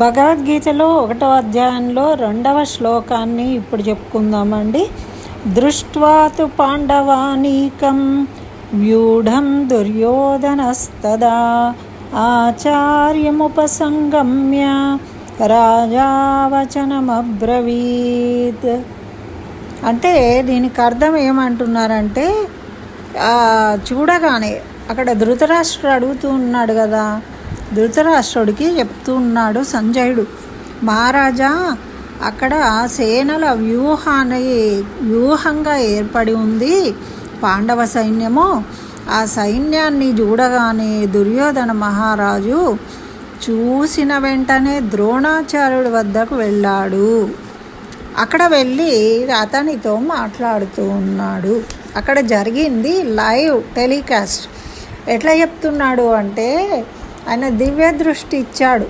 భగవద్గీతలో ఒకటో అధ్యాయంలో రెండవ శ్లోకాన్ని ఇప్పుడు చెప్పుకుందామండి. దృష్ట్వాతు పాండవానీకం వ్యూఢం దుర్యోధనస్తదా ఆచార్యముపసంగమ్య రాజావచనమబ్రవీత్. అంటే దీనికి అర్థం ఏమంటున్నారంటే చూడగానే అక్కడ ధృతరాష్ట్రుడు అడుగుతూ ఉన్నాడు కదా ధృతరాష్ట్రుడికి చెప్తూ ఉన్నాడు సంజయుడు. మహారాజా అక్కడ సేనల వ్యూహాన్ని వ్యూహంగా ఏర్పడి ఉంది పాండవ సైన్యము. ఆ సైన్యాన్ని చూడగానే దుర్యోధన మహారాజు చూసిన వెంటనే ద్రోణాచార్యుడి వద్దకు వెళ్ళాడు. అక్కడ వెళ్ళి అతనితో మాట్లాడుతూ ఉన్నాడు. అక్కడ జరిగింది లైవ్ టెలికాస్ట్. ఎట్లా చెప్తున్నాడు అంటే ఆయన దివ్య దృష్టి ఇచ్చాడు.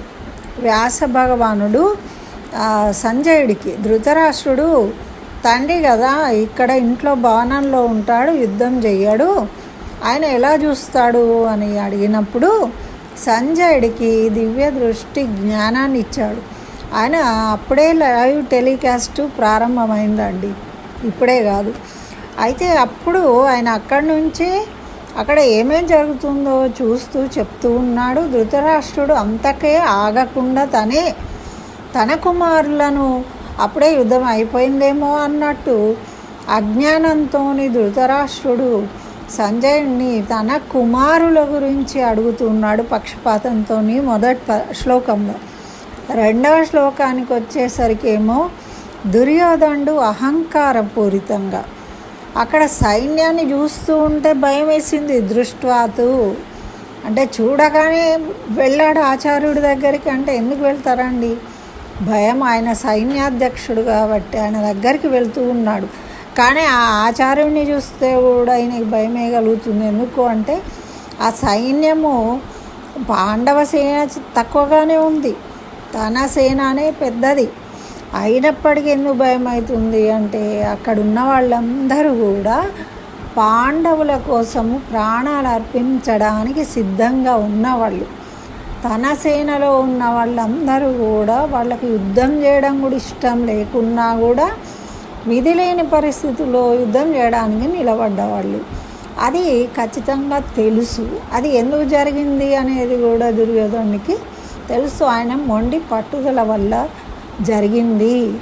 వ్యాస భగవానుడు సంజయుడికి. ధృతరాష్ట్రుడు తండ్రి కదా ఇక్కడ ఇంట్లో భవనంలో ఉంటాడు యుద్ధం చెయ్యడు. ఆయన ఎలా చూస్తాడు? అని అడిగినప్పుడు సంజయుడికి దివ్య దృష్టి జ్ఞానాన్ని ఇచ్చాడు. ఆయన అప్పుడే లైవ్ టెలికాస్ట్ ప్రారంభమైందండి. ఇప్పుడే కాదు. అయితే అప్పుడు ఆయన అక్కడి నుంచి అక్కడ ఏమేం జరుగుతుందో చూస్తూ చెప్తూ ఉన్నాడు. ధృతరాష్ట్రుడు అంతకే ఆగకుండా తనే తన కుమారులను అప్పుడే యుద్ధం అయిపోయిందేమో అన్నట్టు అజ్ఞానంతోని ధృతరాష్ట్రుడు సంజయుణ్ణి తన కుమారుల గురించి అడుగుతున్నాడు పక్షపాతంతో మొదటి శ్లోకంలో. రెండవ శ్లోకానికి వచ్చేసరికేమో దుర్యోధనుడు అహంకారపూరితంగా అక్కడ సైన్యాన్ని చూస్తూ ఉంటే భయం వేసింది. దృష్ట్వాతు. అంటే చూడగానే వెళ్ళాడు ఆచార్యుడి దగ్గరికి. అంటే ఎందుకు వెళ్తారండి? భయం. ఆయన సైన్యాధ్యక్షుడు కాబట్టి ఆయన దగ్గరికి వెళ్తూ ఉన్నాడు. కానీ ఆ ఆచార్యుడిని చూస్తే కూడా ఆయనకి భయమే కలుగుతుంది ఎందుకు అంటే ఆ సైన్యము పాండవ సేన తక్కువగానే ఉంది. తన సేననే పెద్దది. అయినప్పటికీ ఎందుకు భయం అవుతుంది అంటే అక్కడ ఉన్న వాళ్ళందరూ కూడా పాండవుల కోసము ప్రాణాలు అర్పించడానికి సిద్ధంగా ఉన్నవాళ్ళు. తన సేనలో ఉన్న వాళ్ళందరూ కూడా వాళ్ళకి యుద్ధం చేయడం కూడా ఇష్టం లేకున్నా కూడా విధి లేని పరిస్థితుల్లో యుద్ధం చేయడానికి నిలబడ్డవాళ్ళు. అది ఖచ్చితంగా తెలుసు. అది ఎందుకు జరిగింది అనేది కూడా దుర్యోధనుడికి తెలుసు. ఆయన మొండి పట్టుదల వల్ల జరిగింది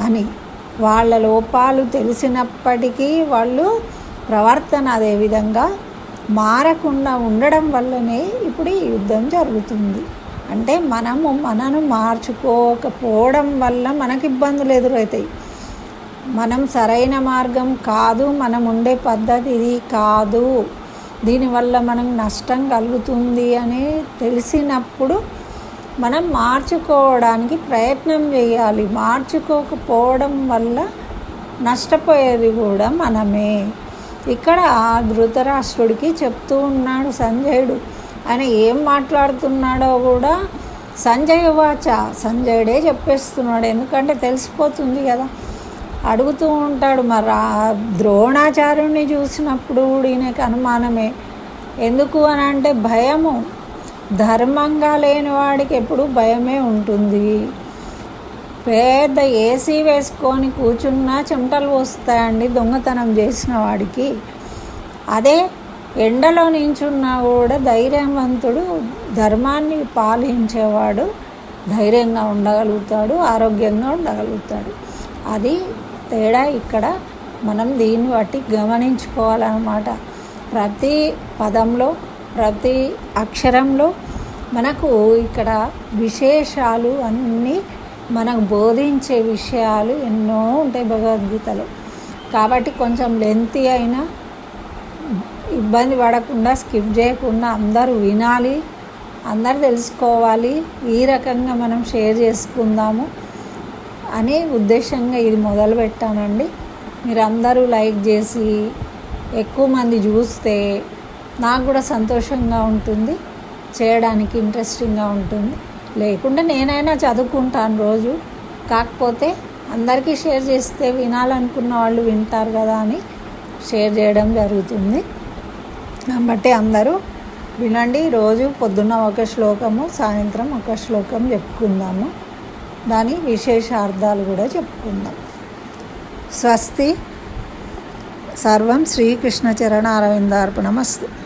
అని. వాళ్ళ లోపాలు తెలిసినప్పటికీ వాళ్ళు ప్రవర్తన అదే విధంగా మారకుండా ఉండడం వల్లనే ఇప్పుడు ఈ యుద్ధం జరుగుతుంది. అంటే మనము మనను మార్చుకోకపోవడం వల్ల మనకి ఇబ్బందులు ఎదురవుతాయి. మనం సరైన మార్గం కాదు మనం ఉండే పద్ధతి ఇది కాదు. దీనివల్ల మనం నష్టం కలుగుతుంది అని తెలిసినప్పుడు మనం మార్చుకోవడానికి ప్రయత్నం చేయాలి. మార్చుకోకపోవడం వల్ల నష్టపోయేది కూడా మనమే. ఇక్కడ ధృతరాష్ట్రుడికి చెప్తూ ఉన్నాడు సంజయుడు. ఆయన ఏం మాట్లాడుతున్నాడో కూడా సంజయ్ వాచ. సంజయుడే చెప్పేస్తున్నాడు. ఎందుకంటే తెలిసిపోతుంది కదా. అడుగుతూ ఉంటాడు మరి ఆ ద్రోణాచార్యుడిని చూసినప్పుడు కూడా ఈయనకి అనుమానమే. ఎందుకు అని అంటే భయము. ధర్మంగా లేని వాడికి ఎప్పుడు భయమే ఉంటుంది. పెద్ద ఏసీ వేసుకొని కూర్చున్నా చెమటలు వస్తాయండి దొంగతనం చేసిన వాడికి. అదే ఎండలో నించున్నా కూడా ధైర్యవంతుడు ధర్మాన్ని పాలించేవాడు ధైర్యంగా ఉండగలుగుతాడు ఆరోగ్యంగా ఉండగలుగుతాడు. అది తేడా ఇక్కడ మనం దీన్ని బట్టి గమనించుకోవాలన్నమాట. ప్రతి పదంలో ప్రతి అక్షరంలో మనకు ఇక్కడ విశేషాలు అన్నీ మనకు బోధించే విషయాలు ఎన్నో ఉంటాయి భగవద్గీతలో. కాబట్టి కొంచెం లెంతి అయినా ఇబ్బంది పడకుండా స్కిప్ చేయకుండా అందరూ వినాలి అందరూ తెలుసుకోవాలి ఈ రకంగా మనం షేర్ చేసుకుందాము అనే ఉద్దేశంగా ఇది మొదలు పెట్టానండి. మీరందరూ లైక్ చేసి ఎక్కువ మంది చూస్తే నాకు కూడా సంతోషంగా ఉంటుంది చేయడానికి ఇంట్రెస్టింగ్గా ఉంటుంది. లేకుండా నేనైనా చదువుకుంటాను రోజు. కాకపోతే అందరికీ షేర్ చేస్తే వినాలనుకున్న వాళ్ళు వింటారు కదా అని షేర్ చేయడం జరుగుతుంది. కాబట్టి అందరూ వినండి రోజు పొద్దున్న ఒక శ్లోకము సాయంత్రం ఒక శ్లోకం చెప్పుకుందాము. దాని విశేషార్థాలు కూడా చెప్పుకుందాం. స్వస్తి. సర్వం శ్రీకృష్ణ చరణ అరవిందార్పణమస్తు